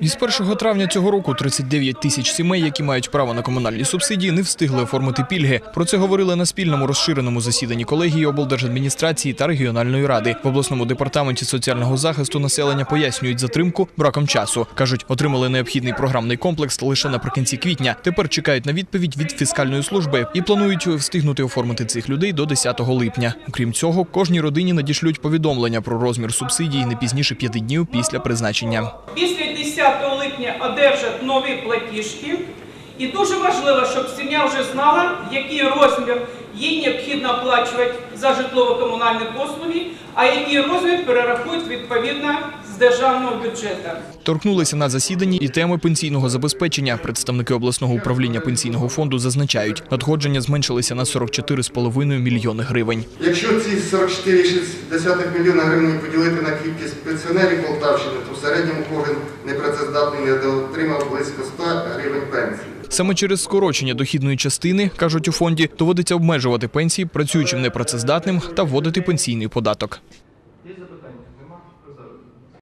Із 1 травня цього року 39 тисяч сімей, які мають право на комунальні субсидії, не встигли оформити пільги. Про це говорили на спільному розширеному засіданні колегії облдержадміністрації та регіональної ради. В обласному департаменті соціального захисту населення пояснюють затримку браком часу. кажуть, отримали необхідний програмний комплекс лише наприкінці квітня. Тепер чекають на відповідь від фіскальної служби і планують встигнути оформити цих людей до 10 липня. Окрім цього, кожній родині надішлють повідомлення про розмір субсидій не пізніше п'яти днів після призначення. Після 10 липня одержать нові платіжки. І дуже важливо, щоб сім'я вже знала, який розмір їй необхідно оплачувати за житлово-комунальні послуги, а який розмір перерахують відповідно державного бюджету. Торкнулися на засіданні і теми пенсійного забезпечення. Представники обласного управління пенсійного фонду зазначають, надходження зменшилися на 44,5 мільйони гривень. Якщо ці 44,6 мільйона гривень поділити на кількість пенсіонерів Полтавщини, то в середньому кожен непрацездатний не отримав близько 100 гривень пенсії. Саме через скорочення дохідної частини, кажуть у фонді, доводиться обмежувати пенсії працюючим непрацездатним та вводити пенсійний податок.